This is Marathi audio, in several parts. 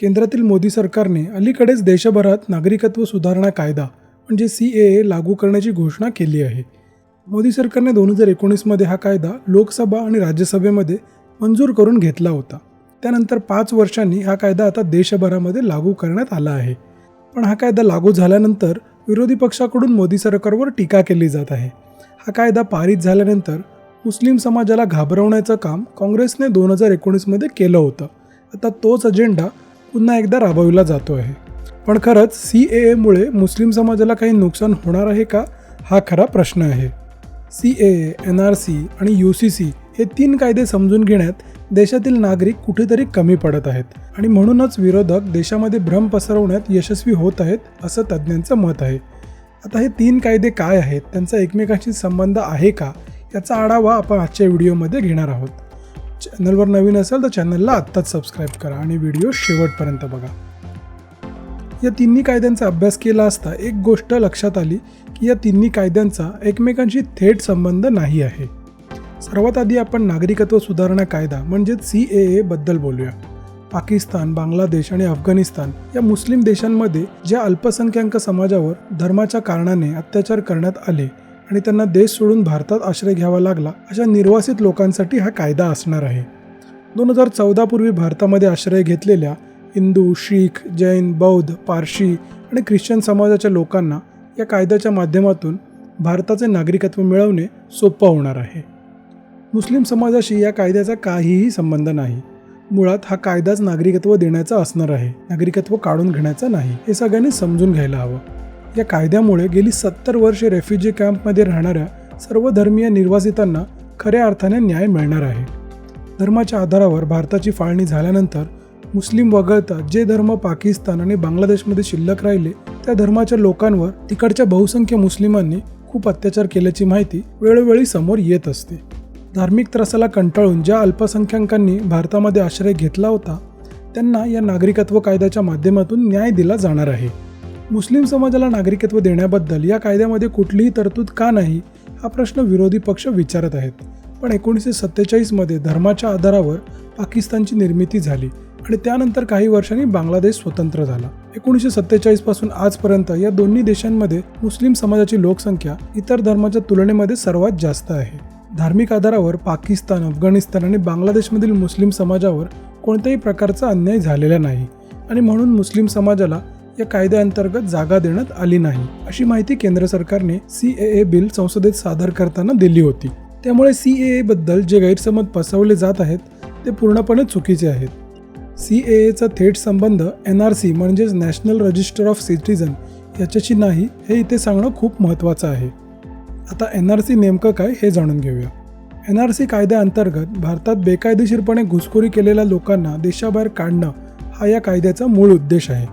केंद्रातील मोदी सरकारने अलीकडेच देशभरात नागरिकत्व सुधारणा कायदा म्हणजे सी ए ए लागू करण्याची घोषणा केली आहे. मोदी सरकारने दोन हजार एकोणीसमध्ये हा कायदा लोकसभा आणि राज्यसभेमध्ये मंजूर करून घेतला होता. त्यानंतर पाच वर्षांनी हा कायदा आता देशभरामध्ये लागू करण्यात आला आहे. पण हा कायदा लागू झाल्यानंतर विरोधी पक्षाकडून मोदी सरकारवर टीका केली जात आहे. हा कायदा पारित झाल्यानंतर मुस्लिम समाजाला घाबरवण्याचं काम काँग्रेसने दोन हजार एकोणीसमध्ये केलं होतं. आता तोच अजेंडा पुन्हा एकदा राबविला जातो आहे. पण खरंच सी ए एमुळे मुस्लिम समाजाला काही नुकसान होणार आहे का? हा खरा प्रश्न आहे. C A N R C आणि यू सी सी हे तीन कायदे समजून घेण्यात देशातील नागरिक कुठेतरी कमी पडत आहेत आणि म्हणूनच विरोधक देशामध्ये भ्रम पसरवण्यात यशस्वी होत आहेत असं तज्ज्ञांचं मत आहे. आता हे तीन कायदे काय आहेत? त्यांचा एकमेकांशी संबंध आहे का? याचा आढावा आपण आजच्या व्हिडिओमध्ये घेणार आहोत. चॅनलवर नवीन असेल तर चॅनलला आत्ताच सबस्क्राईब करा आणि व्हिडिओ शेवटपर्यंत बघा. या तिन्ही कायद्यांचा अभ्यास केला असता एक गोष्ट लक्षात आली की या तिन्ही कायद्यांचा एकमेकांशी थेट संबंध नाही आहे. सर्वात आधी आपण नागरिकत्व सुधारणा कायदा म्हणजेच सी ए एबद्दल बद्दल बोलूया. पाकिस्तान बांगलादेश आणि अफगाणिस्तान या मुस्लिम देशांमध्ये ज्या अल्पसंख्याक समाजावर धर्माच्या कारणाने अत्याचार करण्यात आले आणि त्यांना देश सोडून भारतात आश्रय घ्यावा लागला अशा निर्वासित लोकांसाठी हा कायदा असणार आहे. दोन हजार चौदापूर्वी भारतामध्ये आश्रय घेतलेल्या हिंदू शीख जैन बौद्ध पारशी आणि ख्रिश्चन समाजाच्या लोकांना या कायद्याच्या माध्यमातून भारताचे नागरिकत्व मिळवणे सोपं होणार आहे. मुस्लिम समाजाशी या कायद्याचा काहीही संबंध नाही. मुळात हा कायदाच नागरिकत्व देण्याचा असणार आहे. नागरिकत्व काढून घेण्याचा नाही. हे सगळ्यांनी समजून घ्यायला हवं. या कायद्यामुळे गेली सत्तर वर्षे रेफ्युजी कॅम्पमध्ये राहणाऱ्या सर्व धर्मीय निर्वासितांना खऱ्या अर्थाने न्याय मिळणार आहे. धर्माच्या आधारावर भारताची फाळणी झाल्यानंतर मुस्लिम वगळता जे धर्म पाकिस्तान आणि बांगलादेशमध्ये शिल्लक राहिले त्या धर्माच्या लोकांवर तिकडच्या बहुसंख्य मुस्लिमांनी खूप अत्याचार केल्याची माहिती वेळोवेळी समोर येत असते. धार्मिक त्रासाला कंटाळून ज्या अल्पसंख्याकांनी भारतामध्ये आश्रय घेतला होता त्यांना या नागरिकत्व कायद्याच्या माध्यमातून न्याय दिला जाणार आहे. मुस्लिम समाजाला नागरिकत्व देण्याबद्दल या कायद्यामध्ये कुठलीही तरतूद का नाही हा प्रश्न विरोधी पक्ष विचारत आहेत. पण एकोणीसशे सत्तेचाळीसमध्ये धर्माच्या आधारावर पाकिस्तानची निर्मिती झाली आणि त्यानंतर काही वर्षांनी बांगलादेश स्वतंत्र झाला. एकोणीसशे सत्तेचाळीसपासून आजपर्यंत या दोन्ही देशांमध्ये मुस्लिम समाजाची लोकसंख्या इतर धर्माच्या तुलनेमध्ये सर्वात जास्त आहे. धार्मिक आधारावर पाकिस्तान अफगाणिस्तान आणि बांगलादेशमधील मुस्लिम समाजावर कोणत्याही प्रकारचा अन्याय झालेला नाही आणि म्हणून मुस्लिम समाजाला या कायद्याअंतर्गत जागा देण्यात आली नाही अशी माहिती केंद्र सरकारने सी ए ए बिल संसदेत सादर करताना दिली होती. त्यामुळे सी ए बद्दल जे गैरसमज पसरवले जात आहेत ते पूर्णपणे चुकीचे आहेत. सी ए एचा थेट संबंध एन आर सी म्हणजेच नॅशनल रजिस्टर ऑफ सिटीजन याच्याशी नाही हे इथे सांगणं खूप महत्त्वाचं आहे. आता एन आर सी नेमकं काय हे जाणून घेऊया. एन आर सी कायद्याअंतर्गत भारतात बेकायदेशीरपणे घुसखोरी केलेल्या लोकांना देशाबाहेर काढणं हा या कायद्याचा मूळ उद्देश आहे.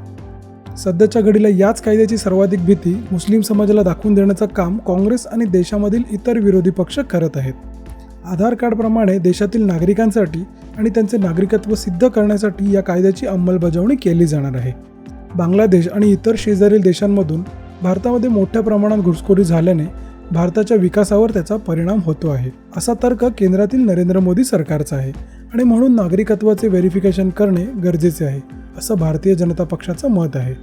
सध्याच्या घडीला याच कायद्याची सर्वाधिक भीती मुस्लिम समाजाला दाखवून देण्याचं काम काँग्रेस आणि देशामधील इतर विरोधी पक्ष करत आहेत. आधार कार्डप्रमाणे देशातील नागरिकांसाठी आणि त्यांचे नागरिकत्व सिद्ध करण्यासाठी या कायद्याची अंमलबजावणी केली जाणार आहे. बांगलादेश आणि इतर शेजारील देशांमधून भारतामध्ये मोठ्या प्रमाणात घुसखोरी झाल्याने भारताच्या विकासावर त्याचा परिणाम होतो आहे. असा तर्क केंद्रातील नरेंद्र मोदी सरकारचा आहे आणि म्हणून नागरिकत्वाचे व्हेरिफिकेशन करणे गरजेचे आहे. असं भारतीय जनता पक्षाचं मत आहे.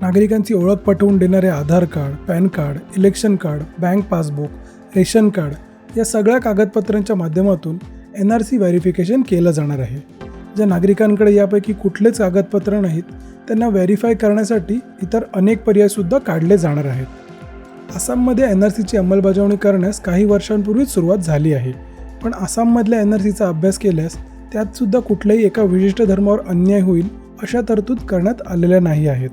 नागरिकांची ओळख पटवून देणारे Aadhaar card PAN card election card bank passbook ration card या सगळ्या कागदपत्रांच्या माध्यमातून एन आर सी व्हेरिफिकेशन केलं जाणार आहे. ज्या नागरिकांकडे यापैकी कुठलेच कागदपत्र नाहीत त्यांना व्हेरीफाय करण्यासाठी इतर अनेक पर्यायसुद्धा काढले जाणार आहेत. आसाममध्ये एन आर सीची अंमलबजावणी करण्यास काही वर्षांपूर्वीच सुरुवात झाली आहे. पण आसाममधल्या एन आर सीचा अभ्यास केल्यास त्यातसुद्धा कुठल्याही एका विशिष्ट धर्मावर अन्याय होईल अशा तरतूद करण्यात आलेल्या नाही आहेत.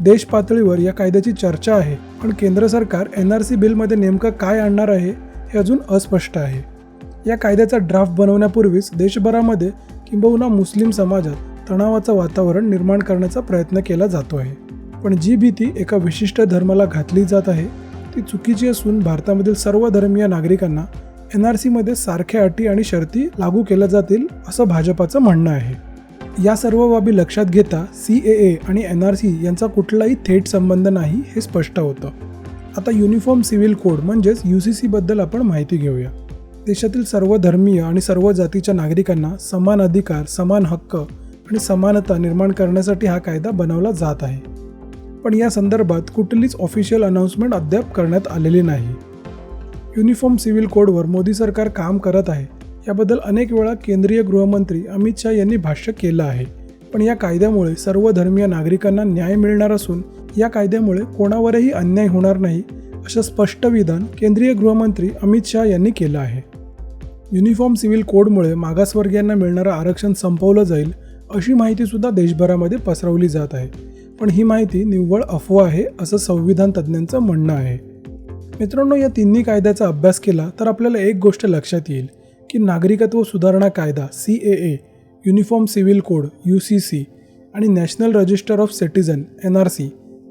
देश पातळीवर या कायद्याची चर्चा आहे पण केंद्र सरकार एन आर सी बिलमध्ये नेमकं काय आणणार आहे हे अजून अस्पष्ट आहे. या कायद्याचा ड्राफ्ट बनवण्यापूर्वीच देशभरामध्ये किंबहुना मुस्लिम समाजात तणावाचं वातावरण निर्माण करण्याचा प्रयत्न केला जातो आहे पण जी भीती एका विशिष्ट धर्माला घातली जात आहे ती चुकीची असून भारतामधील सर्व धर्मीय नागरिकांना एन आर सीमध्ये सारख्या अटी आणि शर्ती लागू केल्या जातील असं भाजपाचं म्हणणं आहे. या सर्व बाबी लक्षात घेता सी ए ए आणि एन आर सी यांचा कुठलाही थेट संबंध नाही हे स्पष्ट होतं. आता युनिफॉर्म सिव्हिल कोड म्हणजेच यू सी सीबद्दल आपण माहिती घेऊया. देशातील सर्व धर्मीय आणि सर्व जातीच्या नागरिकांना समान अधिकार समान हक्क आणि समानता निर्माण करण्यासाठी हा कायदा बनवला जात आहे. पण या संदर्भात कुठलीच ऑफिशियल अनाऊन्समेंट अद्याप करण्यात आलेली नाही. युनिफॉर्म सिव्हिल कोडवर मोदी सरकार काम करत आहे. याबद्दल अनेक वेळा केंद्रीय गृहमंत्री अमित शहा यांनी भाष्य केलं आहे. पण या कायद्यामुळे सर्व धर्मीय नागरिकांना न्याय मिळणार असून या कायद्यामुळे कोणावरही अन्याय होणार नाही असं स्पष्ट विधान केंद्रीय गृहमंत्री अमित शहा यांनी केलं आहे. युनिफॉर्म सिव्हिल कोडमुळे मागासवर्गीयांना मिळणारं आरक्षण संपवलं जाईल अशी माहितीसुद्धा देशभरामध्ये पसरवली जात आहे. पण ही माहिती निव्वळ अफवा आहे असं संविधान तज्ज्ञांचं म्हणणं आहे. मित्रांनो या तिन्ही कायद्याचा अभ्यास केला तर आपल्याला एक गोष्ट लक्षात येईल की नागरिकत्व सुधारणा कायदा C A A uniform civil code U C C आणि national register of citizen N R C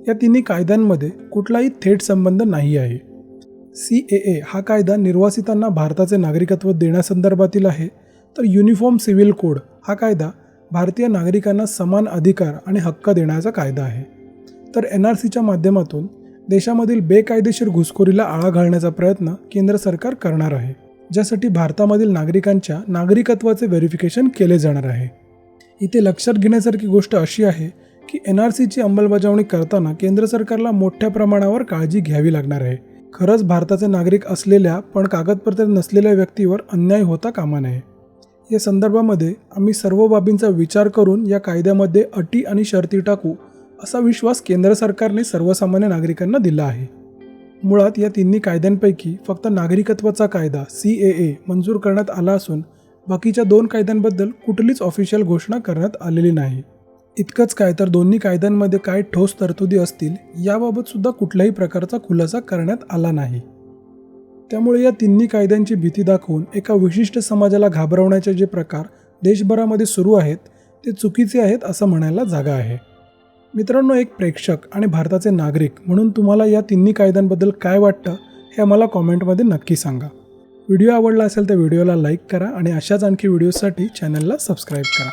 या तिन्ही कायद्यांमध्ये कुठलाही थेट संबंध नाही आहे. सी ए ए हा कायदा निर्वासितांना भारताचे नागरिकत्व देण्यासंदर्भातील आहे तर युनिफॉर्म सिव्हिल कोड हा कायदा भारतीय नागरिकांना समान अधिकार आणि हक्क देण्याचा कायदा आहे. तर एन आर सीच्या माध्यमातून देशामधील बेकायदेशीर घुसखोरीला आळा घालण्याचा प्रयत्न केंद्र सरकार करणार आहे ज्यासाठी भारतामधील नागरिकांच्या नागरिकत्वाचे व्हेरिफिकेशन केले जाणार आहे. इथे लक्षात घेण्यासारखी गोष्ट अशी आहे की एन आर सीची अंमलबजावणी करताना केंद्र सरकारला मोठ्या प्रमाणावर काळजी घ्यावी लागणार आहे. खरंच भारताचे नागरिक असलेल्या पण कागदपत्रे नसलेल्या व्यक्तीवर अन्याय होता कामा नये. या संदर्भामध्ये आम्ही सर्व बाबींचा विचार करून या कायद्यामध्ये अटी आणि शर्ती टाकू असा विश्वास केंद्र सरकारने सर्वसामान्य नागरिकांना दिला आहे. मुळात या तिन्ही कायद्यांपैकी फक्त नागरिकत्वाचा कायदा सी ए ए मंजूर करण्यात आला असून बाकीच्या दोन कायद्यांबद्दल कुठलीच ऑफिशियल घोषणा करण्यात आलेली नाही. इतकंच काय तर दोन्ही कायद्यांमध्ये काय ठोस तरतुदी असतील याबाबत सुद्धा कुठल्याही प्रकारचा खुलासा करण्यात आला नाही. त्यामुळे या तिन्ही कायद्यांची भीती दाखवून एका विशिष्ट समाजाला घाबरवण्याचे जे प्रकार देशभरामध्ये सुरू आहेत ते चुकीचे आहेत असं म्हणायला जागा आहे. मित्रांनो एक प्रेक्षक आणि भारताचे नागरिक म्हणून तुम्हाला या तिन्ही कायद्यांबद्दल काय वाटतं हे आम्हाला कॉमेंटमध्ये नक्की सांगा. व्हिडिओ आवडला असेल तर व्हिडिओला लाईक करा आणि अशाच आणखी व्हिडिओसाठी चॅनलला सबस्क्राईब करा.